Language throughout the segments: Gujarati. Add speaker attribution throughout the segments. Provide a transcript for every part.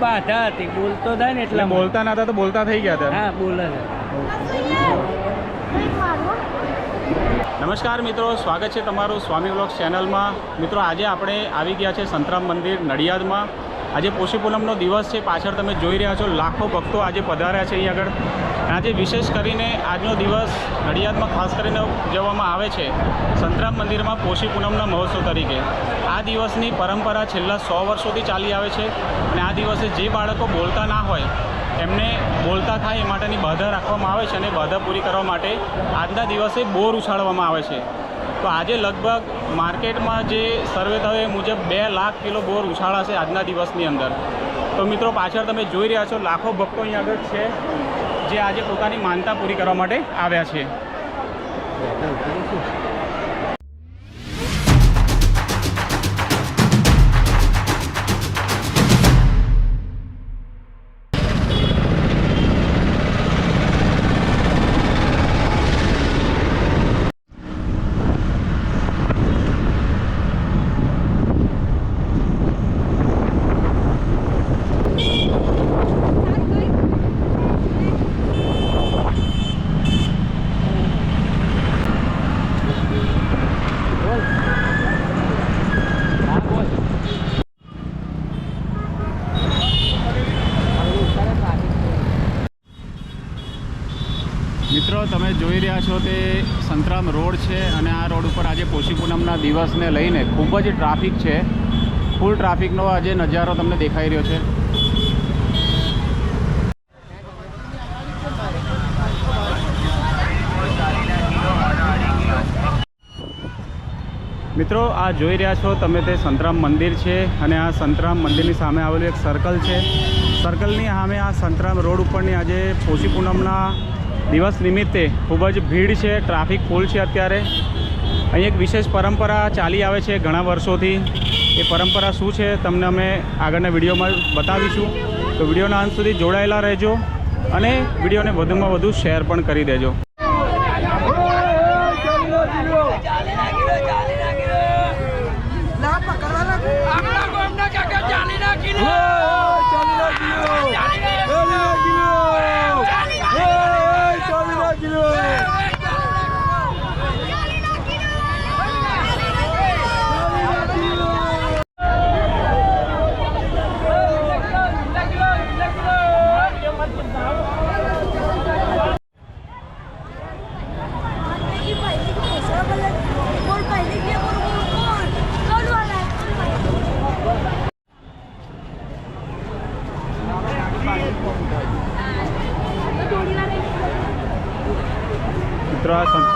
Speaker 1: બાધા હતી. બોલતો થાય ને
Speaker 2: એટલે
Speaker 1: એટલે
Speaker 2: બોલતા ના હતા તો બોલતા થઈ ગયા હતા
Speaker 1: હા બોલે છે.
Speaker 2: નમસ્કાર મિત્રો સ્વાગત છે તમારું સ્વામી બ્લોગ ચેનલમાં. મિત્રો આજે આપણે આવી ગયા છે સંતરામ મંદિર નડિયાદમાં. આજે પોષી દિવસ છે, પાછળ તમે જોઈ રહ્યા છો, લાખો ભક્તો આજે પધાર્યા છે અહીં આગળ. આજે વિશેષ કરીને આજનો દિવસ નડિયાદમાં ખાસ કરીને ઉજવવામાં આવે છે, સંતરામ મંદિરમાં પોષી પૂનમના મહોત્સવ તરીકે. આ દિવસની પરંપરા છેલ્લા સો વર્ષોથી ચાલી આવે છે અને આ દિવસે જે બાળકો બોલતા ના હોય, એમને બોલતા થાય એ માટેની બાધા રાખવામાં આવે છે અને બાધા પૂરી કરવા માટે આજના દિવસે બોર ઉછાળવામાં આવે છે. તો આજે લગભગ માર્કેટમાં જે સર્વે થયો એ મુજબ બે લાખ કિલો બોર ઉછાળાશે આજના દિવસની અંદર. તો મિત્રો પાછળ તમે જોઈ રહ્યા છો લાખો ભક્તો અહીં આગળ છે, જે આજે પોતાની માનતા પૂરી કરવા માટે આવ્યા છે. સંતરામ રોડ છે અને આ રોડ ઉપર આજે પોષી પૂનમના દિવસને લઈને ખૂબ જ ટ્રાફિક છે. ફૂલ ટ્રાફિકનો આજે નજારો તમને દેખાઈ રહ્યો છે. મિત્રો, આ જોઈ રહ્યા છો તમે તે સંતરામ મંદિર છે અને આ સંતરામ મંદિરની સામે આવેલું એક સર્કલ છે. સર્કલની સામે આ સંતરામ રોડ ઉપરની આજે પોષી પૂનમના દિવસ નિમિત્તે ખૂબ જ ભીડ છે, ટ્રાફિક ફૂલ છે અત્યારે. અહીં એક વિશેષ પરંપરા ચાલી આવે છે ઘણા વર્ષોથી. એ પરંપરા શું છે તમને અમે આગળના વિડીયોમાં બતાવીશું. તો વિડીયોના અંત સુધી જોડાયેલા રહેજો અને વિડીયોને વધુમાં વધુ શેર પણ કરી દેજો.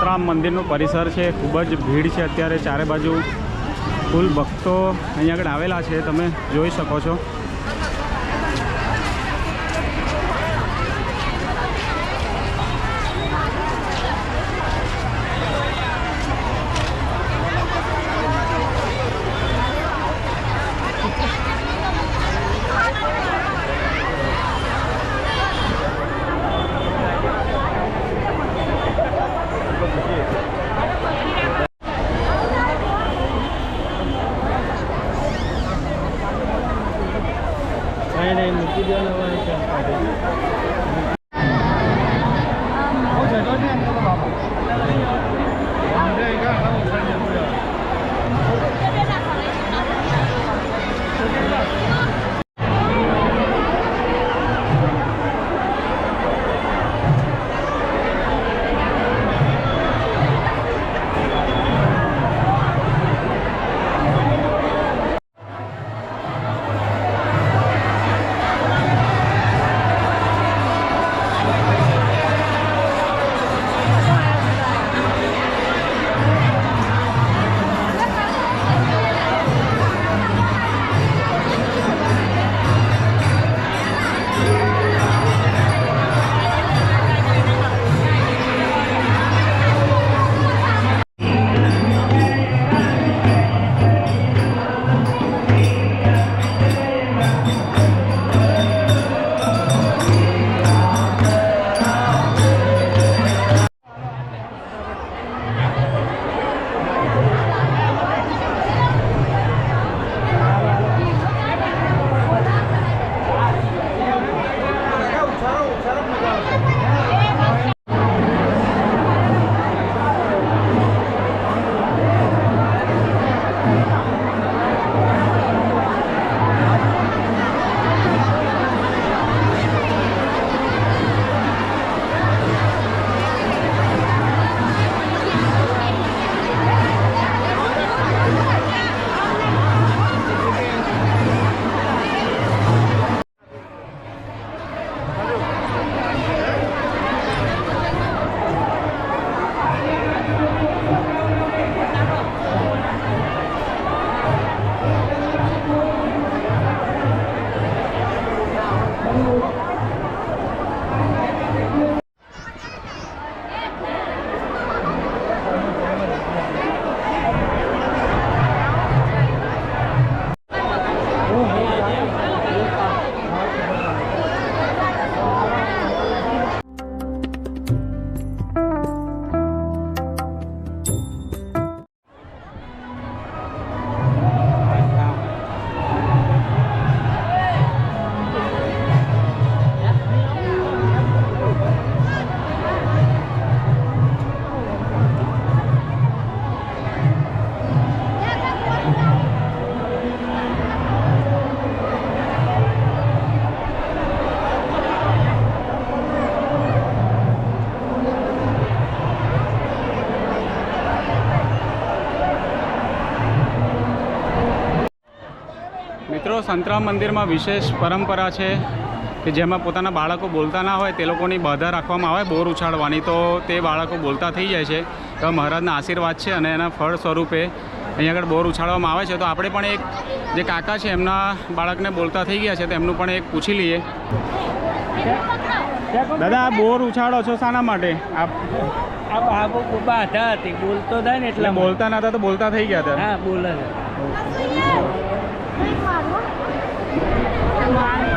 Speaker 2: મિત્રો મંદિરનું પરિસર છે. ખૂબ જ ભીડ છે અત્યારે. ચારે બાજુ ફૂલ ભક્તો અહીં આગળ આવેલા છે. તમે જોઈ શકો છો. સંતરામ મંદિરમાં વિશેષ પરંપરા છે કે જેમાં પોતાના બાળકો બોલતા ના હોય તે લોકોની બાધા રાખવામાં આવે બોર ઉછાળવાની. તો તે બાળકો બોલતા થઈ જાય છે. તો મહારાજના આશીર્વાદ છે અને એના ફળ સ્વરૂપે અહીંયા આગળ બોર ઉછાળવામાં આવે છે. તો આપણે પણ એક જે કાકા છે એમના બાળકને બોલતા થઈ ગયા છે તો એમનું પણ એક પૂછી લઈએ. દાદા આ બોર ઉછાળો છો શાના માટે? આપ
Speaker 1: બાધા હતી. બોલતો થાય ને
Speaker 2: એટલે બોલતા નતા તો બોલતા થઈ ગયા હતા.
Speaker 1: હા બોલે છે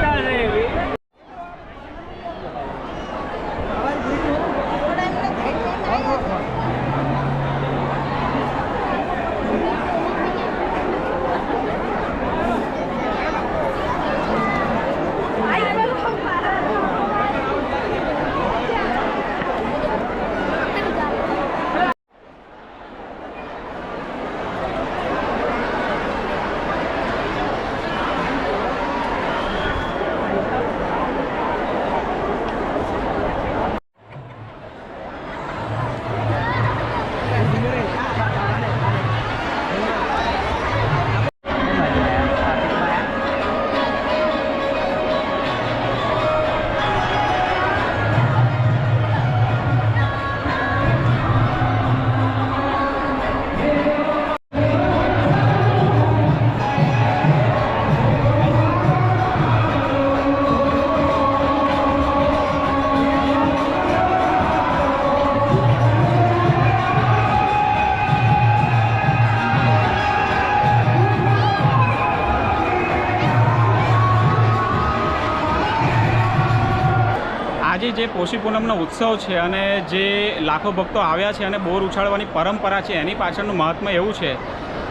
Speaker 2: જે પૂનમનો ઉત્સવ છે અને જે લાખો ભક્તો આવ્યા છે અને બોર ઉછાળવાની પરંપરા છે, એની પાછળનું મહત્ત્વ એવું છે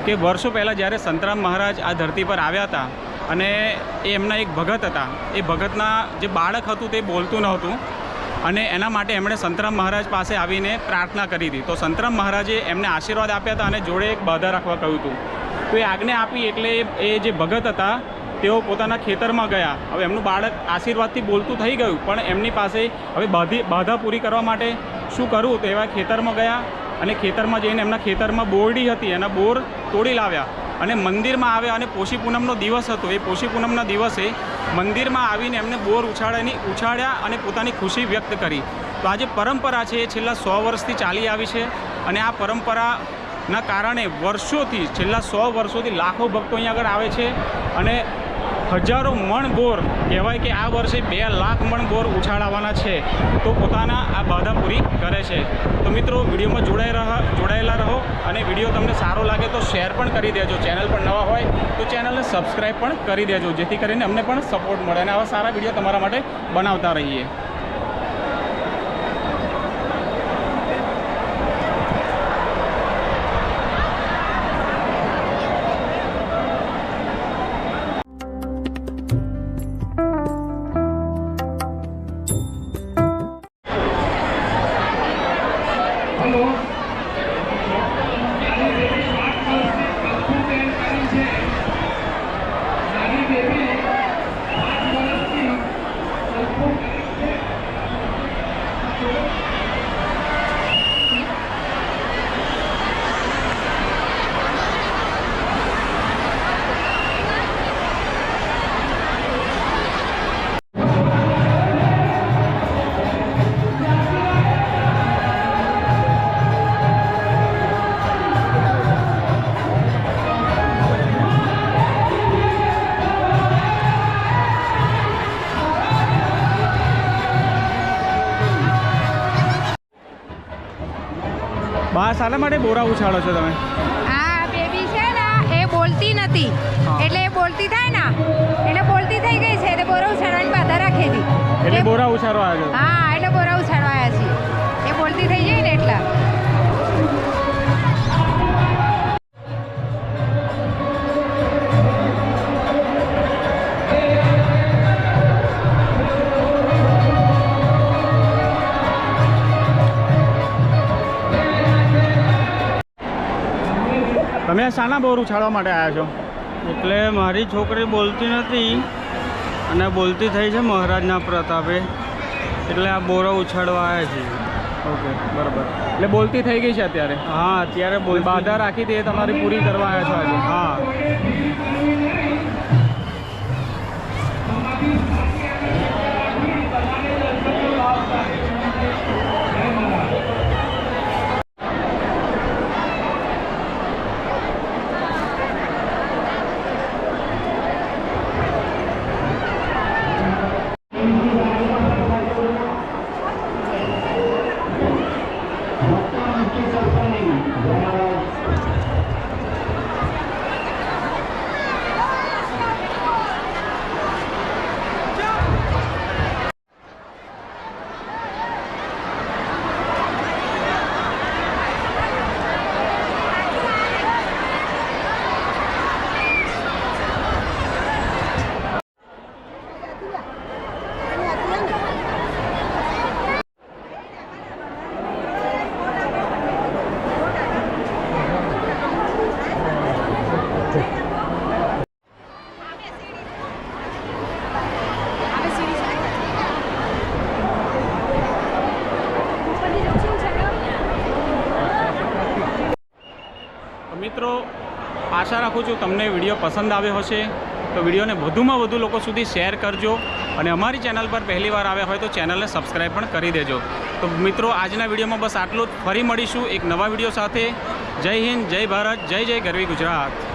Speaker 2: કે વર્ષો પહેલાં જ્યારે સંતરામ મહારાજ આ ધરતી પર આવ્યા હતા અને એ એમના એક ભગત હતા, એ ભગતના જે બાળક હતું તે બોલતું નહોતું અને એના માટે એમણે સંતરામ મહારાજ પાસે આવીને પ્રાર્થના કરી હતી. તો સંતરામ મહારાજે એમને આશીર્વાદ આપ્યા હતા અને જોડે એક બાધા રાખવા કહ્યું હતું. તો એ આજ્ઞા આપી એટલે એ જે ભગત હતા તેઓ પોતાના ખેતરમાં ગયા. હવે એમનું બાળક આશીર્વાદથી બોલતું થઈ ગયું, પણ એમની પાસે હવે બાધી, બાધા પૂરી કરવા માટે શું કરવું? તો એવા ખેતરમાં ગયા અને ખેતરમાં જઈને એમના ખેતરમાં બોરડી હતી, એના બોર તોડી લાવ્યા. અને મંદિરમાં આવ્યા અને પોષી પૂનમનો દિવસ હતો. એ પોષી પૂનમના દિવસે મંદિરમાં આવીને એમને બોર ઉછાળાની, ઉછાળ્યા અને પોતાની ખુશી વ્યક્ત કરી. તો આ જે પરંપરા છે એ છેલ્લા સો વર્ષથી ચાલી આવી છે અને આ પરંપરાના કારણે વર્ષોથી, છેલ્લા સો વર્ષોથી લાખો ભક્તો અહીંયા આગળ આવે છે અને હજારો મણ બોર કહેવાય કે આ વર્ષે બે લાખ મણ બોર ઉછાળવાના છે. તો પોતાના આ બાધા પૂરી કરે છે. તો મિત્રો, વિડીયોમાં જોડાઈ રહ, જોડાયેલા રહો અને વીડિયો તમને સારો લાગે તો શેર પણ કરી દેજો. ચેનલ પણ નવા હોય તો ચેનલને સબસ્ક્રાઈબ પણ કરી દેજો, જેથી કરીને અમને પણ સપોર્ટ મળે અને આવા સારા વીડિયો તમારા માટે બનાવતા રહીએ. બા શાના માટે બોરા ઉછાળો છો તમે?
Speaker 3: આ બેબી છે ને એ બોલતી નથી. એટલે એ બોલતી થાય ને એટલે બોલતી થઈ ગઈ છે એટલે બોરા ઉછાળવાની બાધા રાખેલી
Speaker 2: એટલે બોરા ઉછાળો આવ્યો.
Speaker 3: હા
Speaker 2: તમે શાના બોર ઉછાળવા માટે આવ્યા છો?
Speaker 1: એટલે મારી છોકરી બોલતી નથી અને બોલતી થઈ છે મહારાજના પ્રતાપે. એટલે આ બોરો ઉછાળવા આવ્યા છીએ.
Speaker 2: ઓકે બરાબર. એટલે બોલતી થઈ ગઈ છે અત્યારે?
Speaker 1: હા અત્યારે
Speaker 2: બોલ બાધા રાખી દે તમારી પૂરી કરવા આવ્યા છો આજે?
Speaker 1: હા.
Speaker 2: મિત્રો, આશા રાખું છું તમને વીડિયો પસંદ આવ્યો હશે. તો વિડીયોને વધુમાં વધુ લોકો સુધી શેર કરજો અને અમારી ચેનલ પર પહેલી વાર આવ્યા હોય તો ચેનલને સબસ્ક્રાઈબ પણ કરી દેજો. તો મિત્રો, આજના વિડીયોમાં બસ આટલું જ. ફરી મળીશું એક નવા વીડિયો સાથે. જય હિન્દ, જય ભારત, જય જય ગરવી ગુજરાત.